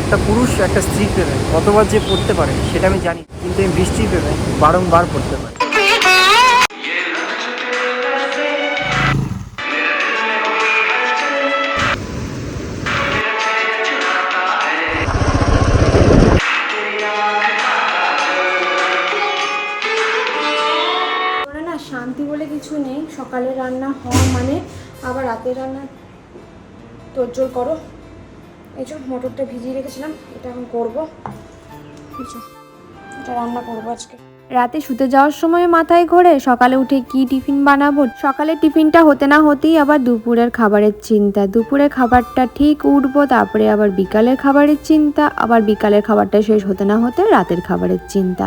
একটা পুরুষ, একটা স্ত্রী প্রেমে, কতবার যে পড়তে পারে, সেটা আমি জানি, কিন্তু আমি বৃষ্টি প্রেমে বারংবার পড়তে পারে। শান্তি বলে কিছু নেই। সকালে রান্না হওয়া মানে আবার রাতের রান্না। তোরজোর করো। এই যে মটরটা ভিজিয়ে রেখেছিলাম এটা এখন করব। এটা রান্না করব আজকে। রাতে শুতে যাওয়ার সময় মাথায় ঘোরে সকালে উঠে কি টিফিন বানাবো? সকালে টিফিনটা হতে না হতেই আবার দুপুরের খাবারের চিন্তা। দুপুরের খাবারটা ঠিক উঠবো, তারপরে আবার বিকালের খাবারের চিন্তা। আবার বিকালের খাবারটা শেষ হতে না হতে রাতের খাবারের চিন্তা।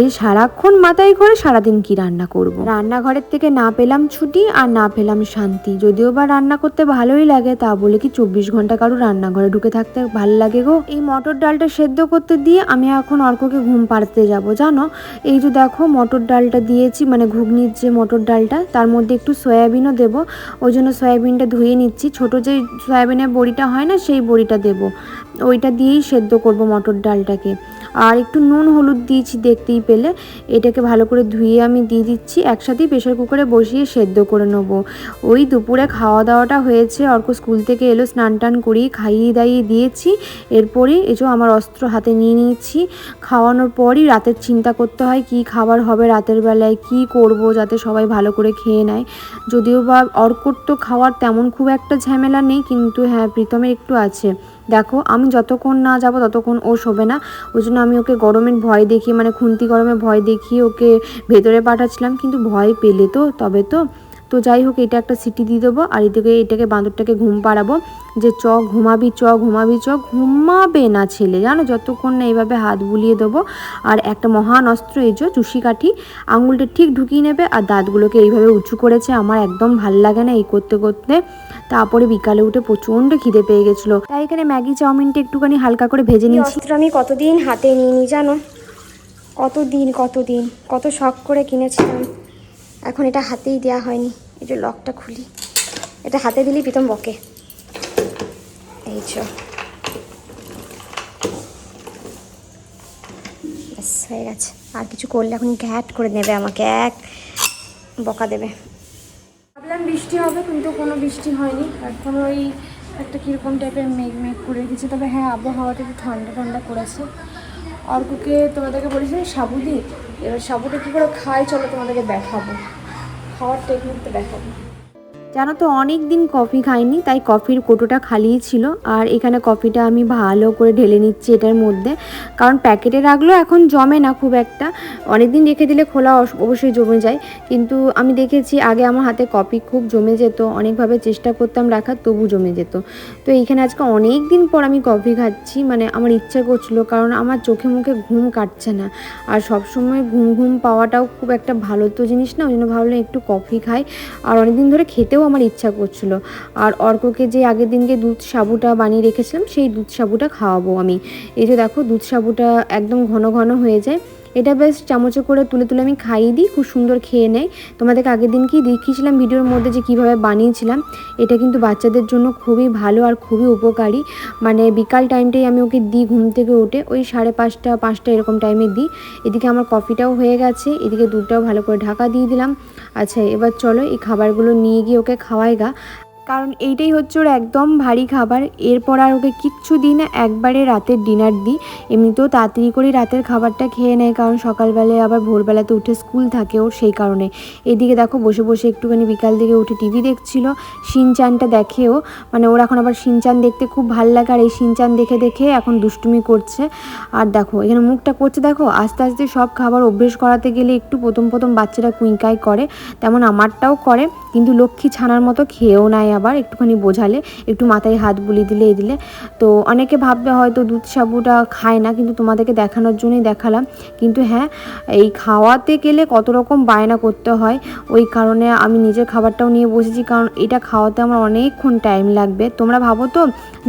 এই সারাক্ষণ মাথায় ঘোরে সারাদিন কি রান্না করব। রান্নাঘরের থেকে না পেলাম ছুটি আর না পেলাম শান্তি। যদিও বা রান্না করতে ভালোই লাগে, তা বলে কি চব্বিশ ঘণ্টা কারও রান্নাঘরে ঢুকে থাকতে ভালো লাগে গো? এই মটর ডালটা সেদ্ধ করতে দিয়ে আমি এখন অর্ককে ঘুম পাড়তে যাব, জানো? এই যে দেখো মটর ডালটা দিয়েছি মানে ঘুগনির যে মটর ডালটা, তার মধ্যে একটু সয়াবিনও দেবো। ওই জন্য সয়াবিনটা ধুয়ে নিচ্ছি। ছোট যে সয়াবিনের বড়িটা হয় না, সেই বড়িটা দেব। ওইটা দিয়েই সেদ্ধ করব মটর ডালটাকে। আর একটু নুন, হলুদ দিয়েছি দেখতেই পেলে। এটাকে ভালো করে ধুয়ে আমি দিয়ে দিচ্ছি। একসাথেই প্রেশার কুকারে বসিয়ে সেদ্ধ করে নেব। ওই দুপুরে খাওয়া দাওয়াটা হয়েছে। অর্ক স্কুল থেকে এলো, স্নান টান করিয়ে খাইয়ে দাইয়ে দিয়েছি। এরপরে এসো আমার অস্ত্র হাতে নিয়ে নিয়েছি। খাওয়ানোর পরই রাতের চিন্তা করতে হয়, কি খাবার হবে রাতের বেলায়, কি করব যাতে সবাই ভালো করে খেয়ে নেয়। যদিও বা অর্কর তো খাওয়ার তেমন খুব একটা ঝামেলা নেই, কিন্তু হ্যাঁ প্রীতমের একটু আছে। দেখো, আমি যতক্ষণ না যাব ততক্ষণ ও শোবে না। ওই জন্য আমি ওকে গরমের ভয় দেখিয়ে মানে খুন্তি গরমে ভয় দেখিয়ে ওকে ভেতরে পাঠাচ্ছিলাম, কিন্তু ভয় পেলে তো, তবে তো। তো যাই হোক, এটা একটা সিটি দিয়ে দেবো, আর এদিকে, এটাকে বাঁদরটাকে ঘুম পাড়াবো। যে চ, ঘুমাবি চ ঘুমাবি, চ, ঘুমাবে না ছেলে, জানো? যতক্ষণ না এইভাবে হাত বুলিয়ে দেবো। আর একটা মহান অস্ত্র, এই যে চুষি কাঠি, আঙুলটা ঠিক ঢুকিয়ে নেবে, আর দাঁতগুলোকে এইভাবে উঁচু করেছে। আমার একদম ভালো লাগে না এই করতে করতে। তারপরে বিকালে উঠে প্রচণ্ড খিদে পেয়ে গেছিল। তাই এখানে ম্যাগি চাউমিনটা একটুখানি হালকা করে ভেজে নিয়েছি। আমি কতদিন হাতে নিয়ে নি জানো? কতদিন কতদিন? কত দিন কত শখ করে কিনেছিলাম। এখন এটা হাতেই দেওয়া হয়নি। এই যে লকটা খুলি। এটা হাতে দিলেই প্রীতম বকে। এই চ হয়ে গেছে। আর কিছু করলে এখন ঘ্যাট করে নেবে আমাকে এক বকা দেবে। ভাবলাম বৃষ্টি হবে, কিন্তু কোনো বৃষ্টি হয়নি। এখন ওই একটা কীরকম টাইপের মেঘ মেঘ করে রেখেছে তবে হ্যাঁ আবহাওয়াটা একটু ঠান্ডা ঠান্ডা করেছে। অর্ককে তোমাদেরকে বলেছি সাবু দিই এবার সাবুটা কী করে খাই চলো তোমাদেরকে দেখাবো। খাওয়ার টেকনিকটা দেখাবো। জানো তো অনেক দিন কফি খাইনি, তাই কফির কোটোটা খালিই ছিল। আর এখানে কফিটা আমি ভালো করে ঢেলে নিচ্ছি এটার মধ্যে। কারণ প্যাকেটে রাখলেও এখন জমে না খুব একটা। অনেক দিন রেখে দিলে খোলা অবশ্যই জমে যায়। কিন্তু আমি দেখেছি আগে আমার হাতে কফি খুব জমে যেত, অনেকভাবে চেষ্টা করতাম রাখার, তবু জমে যেত। তো এইখানে আজকে অনেক দিন পর আমি কফি খাচ্ছি মানে আমার ইচ্ছা করছিল, কারণ আমার চোখে মুখে ঘুম কাটছে না। আর সবসময় ঘুম ঘুম পাওয়াটাও খুব একটা ভালো তো জিনিস না, ওই জন্য ভাবলাম একটু কফি খাই। আর অনেকদিন ধরে খেতেও আমার ইচ্ছা করছিল। আর অর্ককে যে আগের দিনকে দুধ সাবুটা বানিয়ে রেখেছিলাম, সেই দুধ সাবুটা খাওয়াবো আমি। এই যে দেখো, দুধ সাবুটা একদম ঘন ঘন হয়ে যায়। এটা বেশ চামচে করে তুলে তুলে আমি খাইয়ে দিই, খুব সুন্দর খেয়ে নেয়। তোমাদেরকে আগের দিনকেই দেখিয়েছিলাম ভিডিওর মধ্যে যে কীভাবে বানিয়েছিলাম, এটা কিন্তু বাচ্চাদের জন্য খুবই ভালো আর খুবই উপকারী। মানে বিকাল টাইমটাই আমি ওকে দিই ঘুম থেকে উঠে, ওই সাড়ে পাঁচটা পাঁচটা এরকম টাইমে দিই। এদিকে আমার কফিটাও হয়ে গেছে, এদিকে দুধটাও ভালো করে ঢাকা দিয়ে দিলাম। আচ্ছা এবার চলো এই খাবারগুলো নিয়ে গিয়ে ওকে খাওয়াই গা। কারণ এইটাই হচ্ছে ওর একদম ভারী খাবার। এরপর আর ওকে কিচ্ছু দিই না, একবারে রাতের ডিনার দিই। এমনিতেও তাড়াতাড়ি করে রাতের খাবারটা খেয়ে নেয়, কারণ সকালবেলায় আবার ভোরবেলাতে উঠে স্কুল থাকে ওর সেই কারণে। এদিকে দেখো বসে বসে একটুখানি বিকাল দিকে উঠে টিভি দেখছিল, সিনচানটা দেখেও মানে ওর এখন আবার সিনচান দেখতে খুব ভালো লাগে, আর এই সিনচান দেখে দেখে এখন দুষ্টুমি করছে। আর দেখো, এখানে মুখটা করছে, দেখো, আস্তে আস্তে সব খাবার অভ্যেস করাতে গেলে একটু প্রথম প্রথম বাচ্চারা কুইঁকাই করে। তেমন আমারটাও করে, কিন্তু লক্ষ্মী ছানার মতো খেয়েও নেয় আবার একটুখানি বোঝালে, একটু মাথায় হাত বুলিয়ে দিলে, এই দিলে। তো অনেকে ভাববে হয়তো দুধ সাবুটা খায় না, কিন্তু তোমাদেরকে দেখানোর জন্যই দেখালাম। কিন্তু হ্যাঁ এই খাওয়াতে গেলে কত রকম বায়না করতে হয়। ওই কারণে আমি নিজের খাবারটাও নিয়ে বসেছি, কারণ এটা খাওয়াতে আমার অনেকক্ষণ টাইম লাগবে। তোমরা ভাবো তো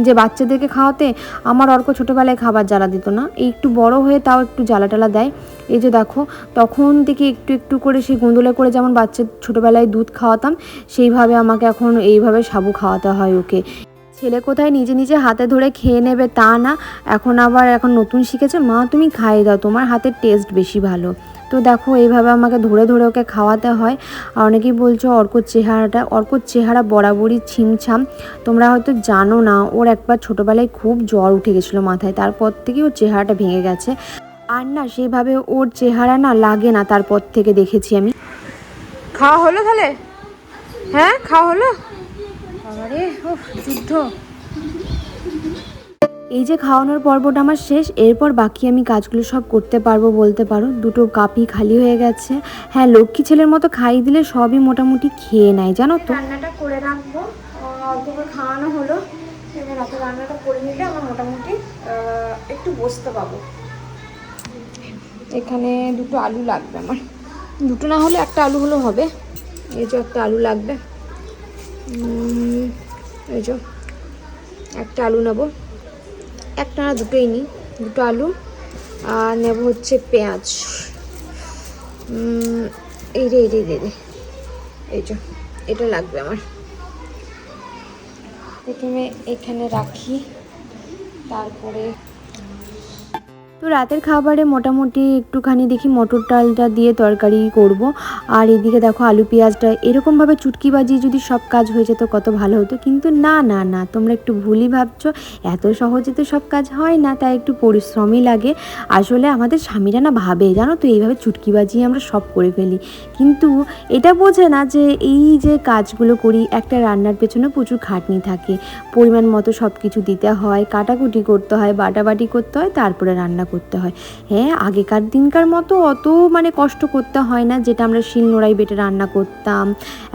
যে বাচ্চাদেরকে খাওয়াতে আমার অর্ক ছোটোবেলায় খাবার জ্বালা দিত না। এই একটু বড় হয়ে তাও একটু জ্বালা টালা দেয়। এই যে দেখো, তখন থেকে একটু একটু করে সেই গোন্দলে করে যেমন বাচ্চা ছোটোবেলায় দুধ খাওয়াতাম, সেইভাবে আমাকে এখন এইভাবে সাবু খাওয়াতে হয় ওকে। ছেলে কোথায় নিজে নিজে হাতে ধরে খেয়ে নেবে তা না, এখন আবার এখন নতুন শিখেছে। মা, তুমি খাইয়ে দাও, তোমার হাতের টেস্ট বেশি ভালো। তো দেখো, এইভাবে আমাকে ধরে ধরে ওকে খাওয়াতে হয়। আর অনেকেই বলছো অর্কর চেহারাটা, অর্কর চেহারা বরাবরই ছিমছাম। তোমরা হয়তো জানো না, ওর একবার ছোটোবেলায় খুব জ্বর উঠে গেছিল মাথায়, তারপর থেকে ওর চেহারাটা ভেঙে গেছে। আর না সেভাবে ওর চেহারা না লাগে না তারপর থেকে দেখেছি আমি। খাওয়া হলো তাহলে? হ্যাঁ খাওয়া হলো? ও যুদ্ধ। এই যে খাওয়ানোর পর্বটা আমার শেষ এরপর বাকি আমি কাজগুলো সব করতে পারব বলতে পারো। দুটো কাপই খালি হয়ে গেছে। হ্যাঁ লক্ষ্মী ছেলের মতো খাইয়ে দিলে সবই মোটামুটি খেয়ে নেয় জানো তো। রান্নাটা করে রাখব। অল্প করে খাওয়ানো হলো। এবার রাতে রান্নাটা করে নিলে আমার মোটামুটি একটু বসতে পাবো। এখানে দুটো আলু লাগবে আমার। দুটো না হলে একটা আলু হলেও হবে। এই যে একটা আলু লাগবে। এই যে একটা আলু নেব। একটা না দুটোই নিই। দুটো আলু আর নেব হচ্ছে পেঁয়াজ। এই রে এই রে রে, রে। এই যে এটা লাগবে আমার। প্রথমে এখানে রাখি। তারপরে তো রাতের খাবারে মোটামুটি একটুখানি দেখি মটর ডালটা দিয়ে তরকারি করব। আর এদিকে দেখো আলু পেঁয়াজটা, এরকমভাবে চুটকি বাজিয়ে যদি সব কাজ হয়ে যেত কত ভালো হতো। কিন্তু না না না, তোমরা একটু ভুলই ভাবছ। এত সহজে তো সব কাজ হয় না, তাই একটু পরিশ্রমই লাগে। আসলে আমাদের স্বামীরা না ভাবে, জানো তো, এইভাবে চুটকি বাজিয়ে আমরা সব করে ফেলি। কিন্তু এটা বোঝে না যে এই যে কাজগুলো করি, একটা রান্নার পেছনে প্রচুর খাটনি থাকে। পরিমাণ মতো সব কিছু দিতে হয়, কাটাকুটি করতে হয়, বাটাবাটি করতে হয়, তারপরে রান্না করতে হয়। হ্যাঁ আগেকার দিনকার মতো অত মানে কষ্ট করতে হয় না। যেটা আমরা শিল নোড়াই বেটে রান্না করতাম,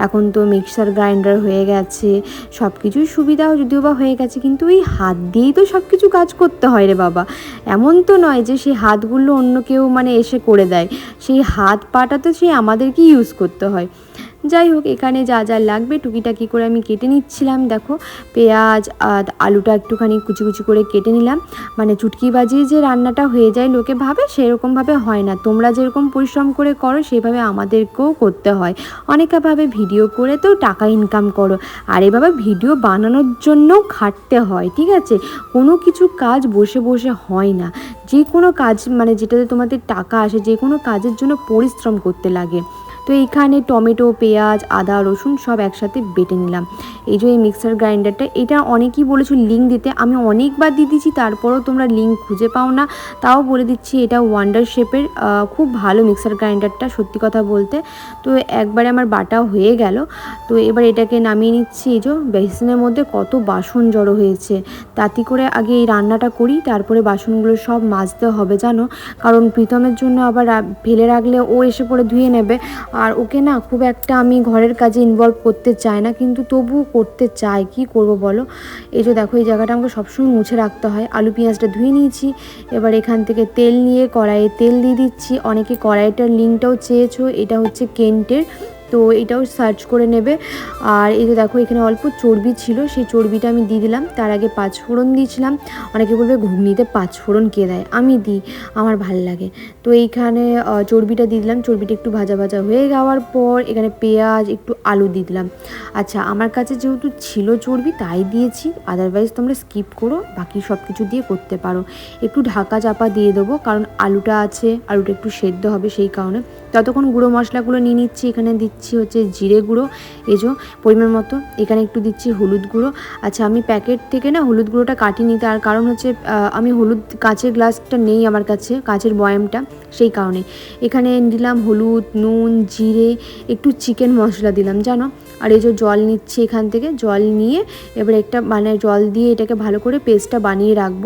এখন তো মিক্সার গ্রাইন্ডার হয়ে গেছে সব কিছুই সুবিধাও যদিও বা হয়ে গেছে, কিন্তু ওই হাত দিয়েই তো সব কিছু কাজ করতে হয় রে বাবা। এমন তো নয় যে সেই হাতগুলো অন্য কেউ মানে এসে করে দেয়। সেই হাত পাটা তো সেই আমাদেরকেই ইউজ করতে হয়। যাই হোক, এখানে যা যা লাগবে টুকিটাকি করে আমি কেটে নিচ্ছিলাম। দেখো, পেঁয়াজ আলুটা একটুখানি কুচি কুচি করে কেটে নিলাম। মানে চুটকি বাজিয়ে যে রান্নাটা হয়ে যায়, লোকে ভাবে সেরকমভাবে হয় না। তোমরা যেরকম পরিশ্রম করে করো, সেভাবে আমাদেরকেও করতে হয়। অনেকে ভাবে ভিডিও করে তো টাকা ইনকাম করো। আর এভাবে ভিডিও বানানোর জন্যও খাটতে হয়, ঠিক আছে? কোনো কিছু কাজ বসে বসে হয় না। যে কোনো কাজ মানে যেটাতে তোমাদের টাকা আসে যে কোনো কাজের জন্য পরিশ্রম করতে লাগে। তো এইখানে টমেটো, পেঁয়াজ, আদা, রসুন সব একসাথে বেটে নিলাম। এই যে এই মিক্সার গ্রাইন্ডারটা এটা অনেকেই বলেছ লিঙ্ক দিতে। আমি অনেকবার দিয়ে দিচ্ছি তারপরেও তোমরা লিঙ্ক খুঁজে পাও না। তাও বলে দিচ্ছি, এটা ওয়ান্ডার শেপের খুব ভালো মিক্সার গ্রাইন্ডারটা সত্যি কথা বলতে। তো একবারে আমার বাটা হয়ে গেল। তো এবার এটাকে নামিয়ে নিচ্ছি। এই যে বেসিনের মধ্যে কত বাসন জড়ো হয়েছে। তাতে করে আগে এই রান্নাটা করি, তারপরে বাসনগুলো সব মাজতে হবে, জানো? কারণ প্রীতমের জন্য আবার ফেলে রাখলে ও এসে পরে ধুয়ে নেবে। আর ওকে না খুব একটা আমি ঘরের কাজে ইনভলভ করতে চাই না, কিন্তু তবুও করতে চাই। কি করব বলো? এই যে দেখো, এই জায়গাটা আমাকে সবসময় মুছে রাখতে হয়। আলু, পেঁয়াজটা ধুয়ে নিয়েছি, এবার এখান থেকে তেল নিয়ে কড়াইয়ে তেল দিয়ে দিচ্ছি। অনেকে কড়াইটার লিঙ্কটাও চেয়েছো, এটা হচ্ছে কেন্টের। তো এটাও সার্চ করে নেবে। আর এই যে দেখো, এখানে অল্প চর্বি ছিল, সেই চর্বিটা আমি দিয়ে দিলাম। তার আগে পাঁচ ফোড়ন দিয়েছিলাম। অনেকে বলবে ঘুগনিতে পাঁচ ফোড়ন কে দেয়? আমি দিই, আমার ভালো লাগে। তো এইখানে চর্বিটা দিয়ে দিলাম। চর্বিটা একটু ভাজা ভাজা হয়ে যাওয়ার পর এখানে পেঁয়াজ, একটু আলু দিয়ে দিলাম। আচ্ছা আমার কাছে যেহেতু ছিল চর্বি, তাই দিয়েছি। আদারওয়াইজ তোমরা স্কিপ করো, বাকি সব কিছু দিয়ে করতে পারো। একটু ঢাকা চাপা দিয়ে দেবো, কারণ আলুটা আছে, আলুটা একটু সেদ্ধ হবে সেই কারণে। ততক্ষণ গুঁড়ো মশলাগুলো নিয়ে নিচ্ছি, এখানে দিচ্ছি হচ্ছে জিরে গুঁড়ো। এজো পরিমাণ মতো, এখানে একটু দিচ্ছি হলুদ গুঁড়ো। আচ্ছা আমি প্যাকেট থেকে না হলুদ গুঁড়োটা কাটিনি তার কারণ হচ্ছে আমি হলুদ, কাঁচের গ্লাসটা নেই আমার কাছে, কাঁচের বয়ামটা, সেই কারণে। এখানে দিলাম হলুদ, নুন, জিরে, একটু চিকেন মশলা দিলাম, জানো? আর এই যে জল নিচ্ছি এখান থেকে, জল নিয়ে এবার একটা মানে জল দিয়ে এটাকে ভালো করে পেস্টটা বানিয়ে রাখব।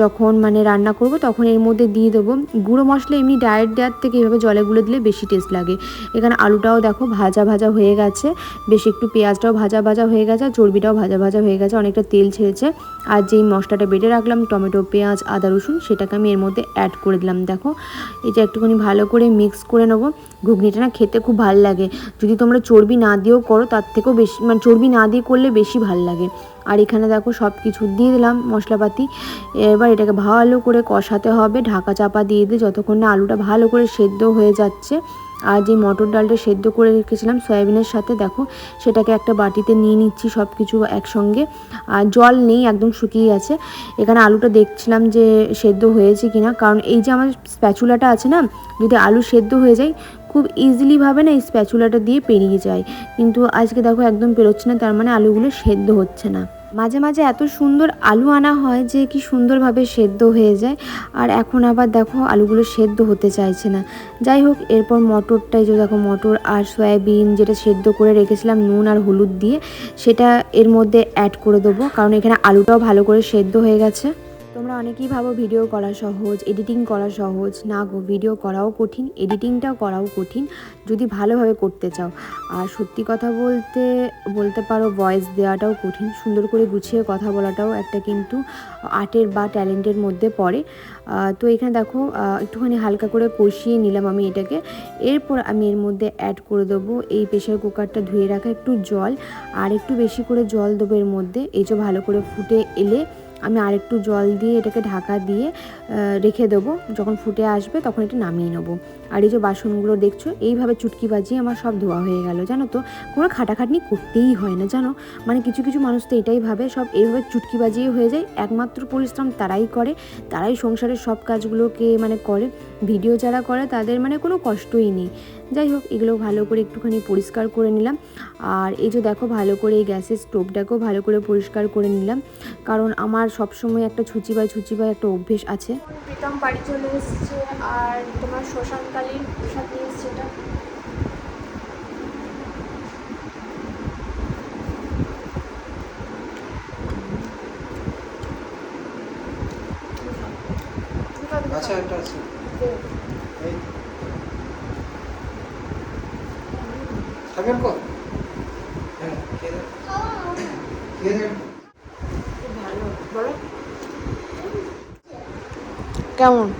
যখন মানে রান্না করব তখন এর মধ্যে দিয়ে দেবো। গুঁড়ো মশলা এমনি ডায়েট দেওয়ার থেকে এভাবে জলে গুলে দিলে বেশি টেস্ট লাগে। এখানে আলুটাও দেখো ভাজা ভাজা হয়ে গেছে। বেশ একটু পেঁয়াজটাও ভাজা ভাজা হয়ে গেছে, আর চর্বিটাও ভাজা ভাজা হয়ে গেছে, অনেকটা তেল ছেড়েছে। আর যেই মশলাটা বেটে রাখলাম, টমেটো, পেঁয়াজ, আদা, রসুন, সেটাকে আমি এর মধ্যে অ্যাড করে দিলাম, দেখো। এটা একটুখানি ভালো করে মিক্স করে নেব। ঘুগনিটা না খেতে খুব ভালো লাগে। যদি তোমরা চর্বি না দিয়েও করো তার থেকেও বেশি মানে চর্বি না দিয়ে করলে বেশি ভালো লাগে। আর এখানে দেখো সব কিছু দিয়ে দিলাম মশলাপাতি। এবার এটাকে ভালো করে কষাতে হবে। ঢাকা চাপা দিয়ে দিয়ে যতক্ষণ না আলুটা ভালো করে সেদ্ধ হয়ে যাচ্ছে। আর যে মটর ডালটা সেদ্ধ করে রেখেছিলাম, সয়াবিনের সাথে। দেখো, সেটাকে একটা বাটিতে নিয়ে নিচ্ছি সব কিছু একসঙ্গে। আর জল নেই, একদম শুকিয়ে আছে। এখানে আলুটা দেখছিলাম যে সেদ্ধ হয়েছে কিনা। কারণ এই যে আমার স্প্যাচুলাটা আছে না, যদি আলু সেদ্ধ হয়ে যায়, খুব ইজিলিভাবে না এই স্প্যাচুলাটা দিয়ে পেরিয়ে যায়। কিন্তু আজকে দেখো একদম পেরোচ্ছে না, তার মানে আলুগুলো সেদ্ধ হচ্ছে না। মাঝে মাঝে এত সুন্দর আলু আনা হয় যে কি সুন্দরভাবে সেদ্ধ হয়ে যায়। আর এখন আবার দেখো আলুগুলো সেদ্ধ হতে চাইছে না। যাই হোক, এরপর মটরটাই যে দেখো মটর আর সয়াবিন যেটা সেদ্ধ করে রেখেছিলাম, নুন আর হলুদ দিয়ে, সেটা এর মধ্যে অ্যাড করে দেবো। কারণ এখানে আলুটাও ভালো করে সেদ্ধ হয়ে গেছে। তোমরা অনেকেই ভাবো ভিডিও করা সহজ এডিটিং করা সহজ। না গো ভিডিও করাও কঠিন এডিটিংটাও করাও কঠিন, যদি ভালোভাবে করতে চাও। আর সত্যি কথা বলতে বলতে পারো ভয়েস দেওয়াটাও কঠিন, সুন্দর করে গুছিয়ে কথা বলাটাও একটা কিন্তু আর্টের বা ট্যালেন্টের মধ্যে পড়ে। তো এখানে দেখো একটুখানি হালকা করে কষিয়ে নিলাম আমি এটাকে। এরপর আমি এর মধ্যে অ্যাড করে দেবো এই প্রেশার কুকারটা ধুয়ে রাখা একটু জল, আর একটু বেশি করে জল দেবো এর মধ্যে। এই যে ভালো করে ফুটে এলে আমি আরেকটু জল দিয়ে এটাকে ঢাকা দিয়ে রেখে দেবো। যখন ফুটে আসবে তখন এটা নামিয়ে নেব। আর এই যে বাসনগুলো দেখছ, এইভাবে চুটকি বাজিয়ে আমার সব ধোয়া হয়ে গেল। জানো তো, কোনো খাটাখাটনি করতেই হয় না, জানো? মানে কিছু কিছু মানুষ তো এটাই ভাবে, সব এইভাবে চুটকি বাজিয়ে হয়ে যায়। একমাত্র পরিশ্রম তারাই করে, তারাই সংসারের সব কাজগুলোকে মানে করে। ভিডিও যারা করে তাদের মানে কোনো কষ্টই নেই। যাই হোক এগুলো ভালো করে একটুখানি পরিষ্কার করে নিলাম। আর এই যে দেখো ভালো করে এই গ্যাসের স্টোভটাকেও ভালো করে পরিষ্কার করে নিলাম। কারণ আমার সবসময় একটা ছুচিবাই ছুচিবাই একটা অভ্যেস আছে। প্রীতম বাড়ি চলে এসেছে আর তোমার শ্মশানকালীন প্রসাদ নিয়ে এসছে এটা। আচ্ছা একটা আছে এই খাবেন কো হ্যাঁ খেয়ে কেমন?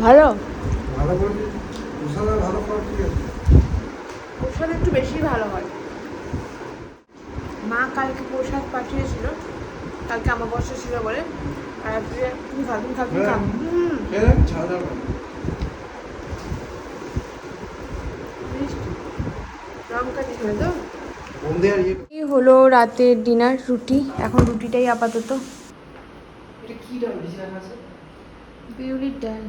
ভালো? ভালো ভালো প্রসাদ একটু বেশি ভালো হয়। মা কালকে প্রসাদ পাঠিয়েছিল। কালকে আমার বর্ষা ছিল বলে। আর তুমি খাও তুমি খাও তুমি খাও হুম, খেয়ে দেন, ঝাল ঝাল করে। মিষ্টি লঙ্কা দিয়েছিল তো বোম্বে আর ইয়ে এই হলো রাতের ডিনার রুটি। এখন রুটিটাই আপাতত। বিউলির ডাল।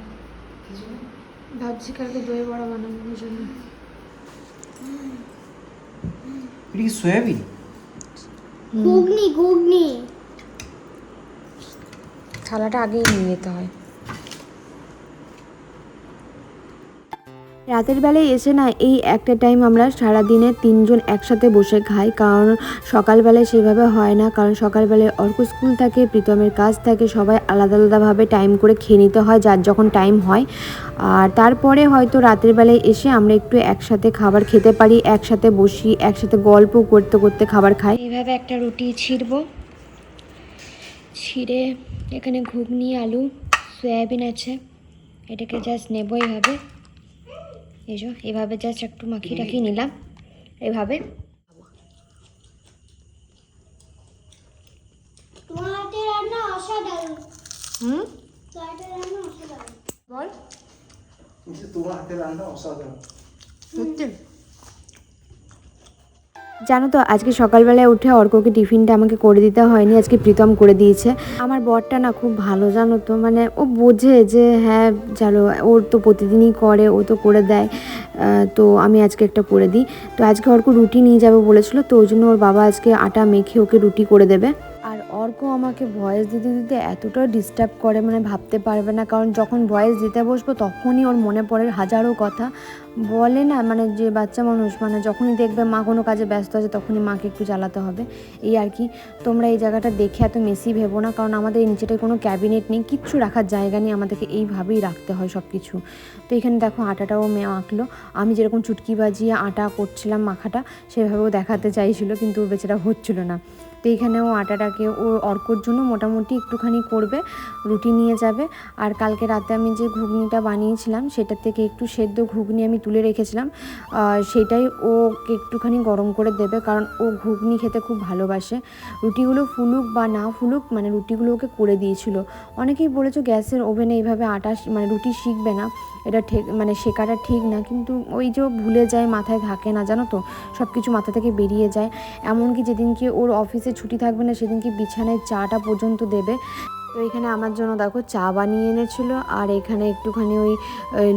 ভাবছি কালকে দই বড়া বানানোর জন্য। কি সয়াবিন? ঘুগনি ঘুগনি। থালাটা আগেই নিয়ে যেতে হয়। রাতের বেলায় এসে না এই একটা টাইম আমরা সারাদিনে তিনজন একসাথে বসে খাই। কারণ সকালবেলায় সেভাবে হয় না। কারণ সকালবেলায় অর্ক স্কুল থাকে, প্রীতমের কাজ থাকে, সবাই আলাদা আলাদাভাবে টাইম করে খেয়ে নিতে হয় যার যখন টাইম হয়। আর তারপরে হয়তো রাতের বেলায় এসে আমরা একটু একসাথে খাবার খেতে পারি, একসাথে বসি, একসাথে গল্প করতে করতে খাবার খাই। এইভাবে একটা রুটি ছিঁড়ব। ছিঁড়ে এখানে ঘুগনি, আলু, সয়াবিন আছে। এটাকে জাস্ট নেব এইভাবে এই যে এভাবে জাস্ট একটু মাখিয়ে টাখিয়ে নিলাম। এভাবে। হুম? তোমার হাতে রান্না অসাধারণ। বল। তোমার হাতে রান্না অসাধারণ। সত্যি? জানো তো, আজকে সকালবেলায় উঠে অর্ককে টিফিনটা আমাকে করে দিতে হয়নি, আজকে প্রীতম করে দিয়েছে। আমার বরটা না খুব ভালো, জানো তো মানে ও বোঝে যে হ্যাঁ চলো ওর তো প্রতিদিনই করে, ও তো করে দেয় তো আমি আজকে একটা করে দিই। তো আজকে অর্ক রুটি নিয়ে যাবে বলেছিল, তো ওই জন্য ওর বাবা আজকে আটা মেখে ওকে রুটি করে দেবে। অর্ক আমাকে ভয়েস দিতে দিতে এতটা ডিস্টার্ব করে মানে ভাবতে পারবে না। কারণ যখন ভয়েস দিতে বসবো, তখনই ওর মনে পড়ে হাজারো কথা। বলে না মানে যে বাচ্চা মানুষ মানে যখনই দেখবে মা কোনো কাজে ব্যস্ত আছে, তখনই মাকে একটু চালাতে হবে। এই আর কি, তোমরা এই জায়গাটা দেখে এত মেসি ভেবো না, কারণ আমাদের নিচেটায় কোনো ক্যাবিনেট নেই, কিচ্ছু রাখার জায়গা নেই, আমাদেরকে এইভাবেই রাখতে হয় সব কিছু তো এখানে দেখো আটাটাও মেয়ে আঁকলো। আমি যেরকম চুটকি বাজিয়ে আটা করছিলাম মাখাটা, সেভাবেও দেখাতে চাইছিল, কিন্তু বেচারা হচ্ছিল না। তো এখানেও আটাটাকে ও অর্কর জন্য মোটামুটি একটুখানি করবে, রুটি নিয়ে যাবে। আর কালকে রাতে আমি যে ঘুগনিটা বানিয়েছিলাম, সেটার থেকে একটু সেদ্ধ ঘুগনি আমি তুলে রেখেছিলাম। সেটাই ওকে একটুখানি গরম করে দেবে, কারণ ও ঘুগনি খেতে খুব ভালোবাসে। রুটিগুলো ফুলুক বা না ফুলুক মানে রুটিগুলো ওকে করে দিয়েছিল। অনেকেই বলেছ গ্যাসের ওভেনে এইভাবে আটা মানে রুটি শিখবে না। এটা ঠিক মানে শেখাটা ঠিক না, কিন্তু ওই যে ভুলে যায়, মাথায় থাকে না, জানো তো? সব কিছু মাথা থেকে বেরিয়ে যায়। এমনকি যেদিনকে ওর অফিসে ছুটি থাকবে না, সেদিনকে বিছানায় চাটা পর্যন্ত দেবে। তো এখানে আমার জন্য দেখো, চা বানিয়ে এনেছিল, আর এখানে একটুখানি ওই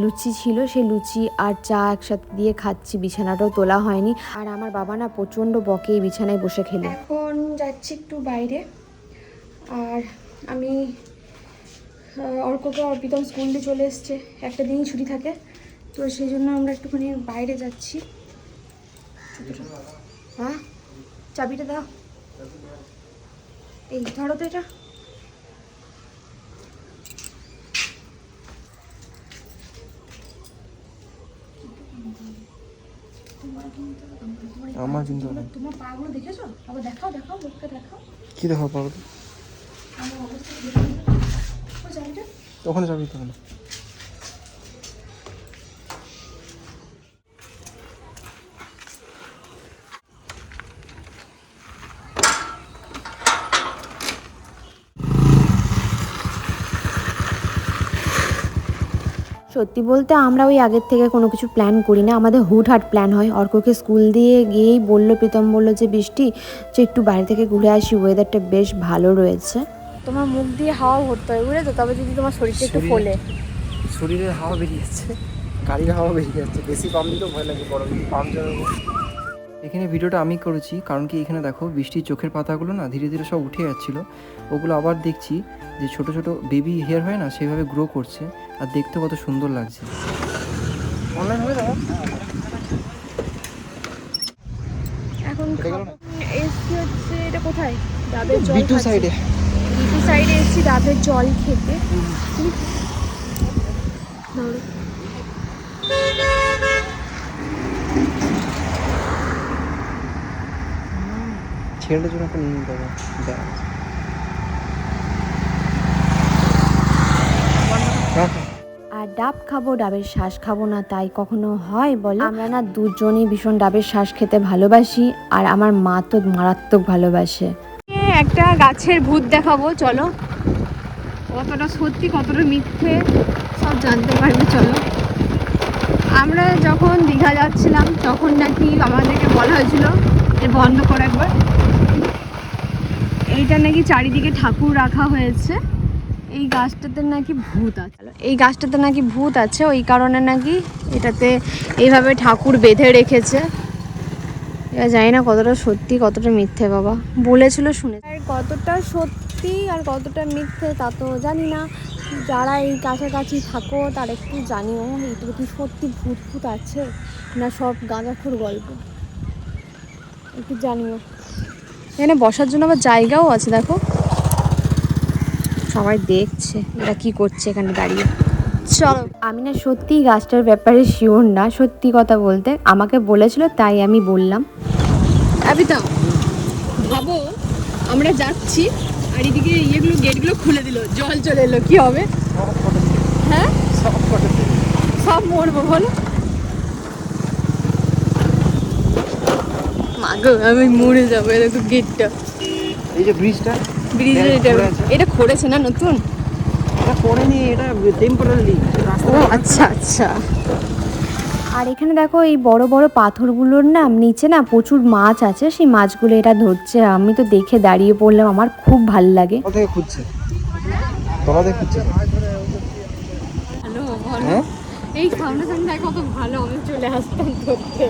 লুচি ছিল। সেই লুচি আর চা একসাথে দিয়ে খাচ্ছি, বিছানাটাও তোলা হয়নি। আর আমার বাবা না প্রচণ্ড বকে এই বিছানায় বসে খেলে। এখন যাচ্ছি একটু বাইরে, আর আমি অর্ককে অর্পিতম স্কুল দিয়ে চলে এসছে। একটা দিনই ছুটি থাকে। তো সেই জন্য আমরা একটুখানি বাইরে যাচ্ছি। হ্যাঁ? চাবিটা দাও। এই ধরো তো এটা। আমার কিন্তু তোমার পাগুলো দেখেছ? আবার দেখাও দেখাও লোককে দেখাও। কি দেখা পাবো ও চাবিটা? ওখানে যাবি তখন সত্যি বলতে আমরা ওই আগের থেকে কোনো কিছু প্ল্যান করি না। আমাদের হুটহাট প্ল্যান হয়। অর্ককে স্কুল দিয়ে গিয়েই বলল প্রীতম বলল যে বৃষ্টি যে একটু বাইরে থেকে ঘুরে আসি ওয়েদারটা বেশ ভালো রয়েছে। তোমার মুখ দিয়ে হাওয়া ভরতে হয় বুঝলে তো তবে যদি তোমার শরীরটা একটু ফোলে। শরীরের হাওয়া বেরিয়ে যাচ্ছে। গাড়ির হাওয়া বেরিয়ে যাচ্ছে। বেশি পাম দিতেও ভয় লাগে গরম পাম জমে এখানে ভিডিওটা আমি করেছি কারণ কি এখানে দেখো বৃষ্টির চোখের পাতাগুলো না ধীরে ধীরে সব উঠে যাচ্ছিল। ওগুলো আবার দেখছি যে ছোট ছোট বেবি হেয়ার হয় না সেভাবে গ্রো করছে আর দেখতে কত সুন্দর লাগছে। অনলাইন দাদা এখন এসছি হচ্ছে এটা কোথায়? বিটু সাইডে সাইডে এসছি ডাবের জল খেতে। ছেলেটার জন্য একটা নিয়ে নিতে হবে ব্যাগ আর ডাব খাব ডাবের শ্বাস খাব না তাই কখনো হয় বলে? আমরা না দুজনেই ভীষণ ডাবের শ্বাস খেতে ভালোবাসি আর আমার মা তো মারাত্মক ভালোবাসে। একটা গাছের ভূত দেখাবো, চলো। কতটা সত্যি, কতটা মিথ্যে, সব জানতে পারবে, চলো। আমরা যখন দীঘা যাচ্ছিলাম, তখন নাকি আমাদেরকে বলা হয়েছিল যে, বন্ধ করে একবার। এইটা নাকি চারিদিকে ঠাকুর রাখা হয়েছে। এই গাছটাতে নাকি ভূত আছে। এই গাছটাতে নাকি ভূত আছে, ওই কারণে নাকি এটাতে এইভাবে ঠাকুর বেঁধে রেখেছে। এবার জানি না কতটা সত্যি কতটা মিথ্যে বাবা। বলেছিল শুনে আর কতটা সত্যি আর কতটা মিথ্যে তা তো জানি না। যারা এই কাছাকাছি থাকো তার একটু জানিও এইটুকু কি সত্যি ভূত ভূত আছে না সব গাঁজাখুর গল্প? একটু জানিও। এখানে বসার জন্য আবার জায়গাও আছে দেখো। সবাই দেখছে এরা কি করছে এখানে দাঁড়িয়ে। চলো আমি না সত্যি গাছটার ব্যাপারে শিওর না সত্যি কথা বলতে। আমাকে বলেছিল তাই আমি বললাম। আবিতা ভাবো আমরা যাচ্ছি আর এদিকে ইয়েগুলো গেটগুলো খুলে দিল। জল চলে এলো কি হবে? হ্যাঁ? সব মরবো বলো। মাগো আমি মরে যাব এরকম গেটটা। এই যে ব্রিজটা ব্রিজের এটা এটা করেছে না নতুন? এটা করেনি এটা টেম্পোরারি ও আচ্ছা আচ্ছা। আর এখানে দেখো এই বড় বড় পাথরগুলোর না নিচে না প্রচুর মাছ আছে সেই মাছগুলো এটা ধরছে। আমি তো দেখে দাঁড়িয়ে পড়লাম আমার খুব ভালো লাগে। খুঁজছে? হ্যাঁ? এই সামনে সামনে কত ভালো আমি চলে আসতাম ধরতে।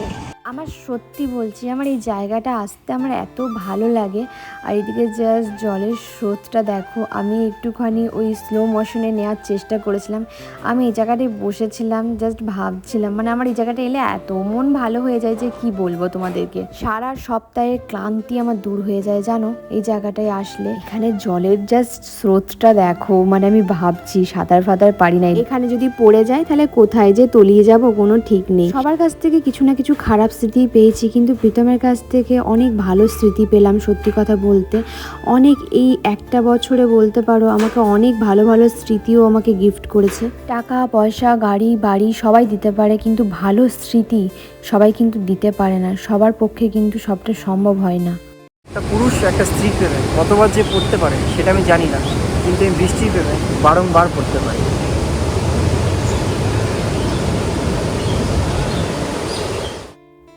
আমার সত্যি বলছি, আমার এই জায়গাটা আসতে আমার এত ভালো লাগে। আর এদিকে জাস্ট জলের স্রোতটা দেখো, আমি একটুখানি ওই স্লো মোশনে নেওয়ার চেষ্টা করেছিলাম। আমি এই জায়গাটায় বসেছিলাম জাস্ট ভাবছিলাম মানে আমার এই জায়গাটা এলে এত মন ভালো হয়ে যায় যে কি বলব তোমাদেরকে। সারা সপ্তাহের ক্লান্তি আমার দূর হয়ে যায়, জানো? এই জায়গাটায় আসলে এখানে জলের জাস্ট স্রোতটা দেখো মানে আমি ভাবছি সাঁতার ফাতার পারি না এখানে যদি পড়ে যায় তাহলে কোথায় যে তলিয়ে যাব কোনো ঠিক নেই। সবার কাছ থেকে কিছু না কিছু খারাপ স্মৃতি পেয়েছি, কিন্তু প্রীতমের কাছ থেকে অনেক ভালো স্মৃতি পেলাম সত্যি কথা বলতে। অনেক এই একটা বছরে বলতে পারো আমাকে অনেক ভালো ভালো স্মৃতিও আমাকে গিফট করেছে। টাকা, পয়সা, গাড়ি, বাড়ি সবাই দিতে পারে, কিন্তু ভালো স্মৃতি সবাই কিন্তু দিতে পারে না। সবার পক্ষে কিন্তু সবটা সম্ভব হয় না। একটা পুরুষ একটা স্ত্রী প্রেমে কতবার যে পড়তে পারে সেটা আমি জানি না, কিন্তু আমি বৃষ্টির প্রেমে বারংবার পড়তে পারি।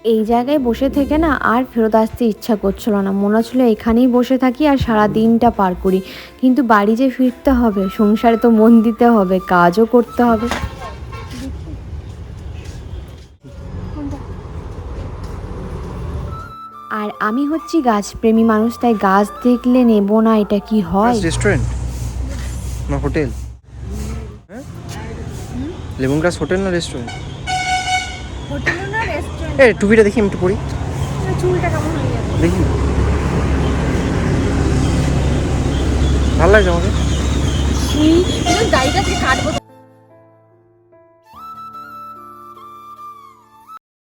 এই জায়গায় বসে থেকে না আর ফেরত আসতে ইচ্ছা করছিল না। মনে হচ্ছিল এখানেই বসে থাকি আর সারা দিনটা পার করি। কিন্তু বাড়ি যে ফিরতে হবে সংসারে তো মন দিতে হবে কাজও করতে হবে। আর আমি হচ্ছি গাছপ্রেমী মানুষ তাই গাছ দেখলে নেব না এটা কি হয়? রেস্টুরেন্ট না হোটেল? হ্যাঁ লেমন গ্রাস হোটেল না রেস্টুরেন্ট এ টুপিটা দেখি আমি একটু পরি। চুলটা কেমন হয়ে যাবে দেখি। ভালো লাগছে আমাকে? দাড়িটা থেকে কাটবো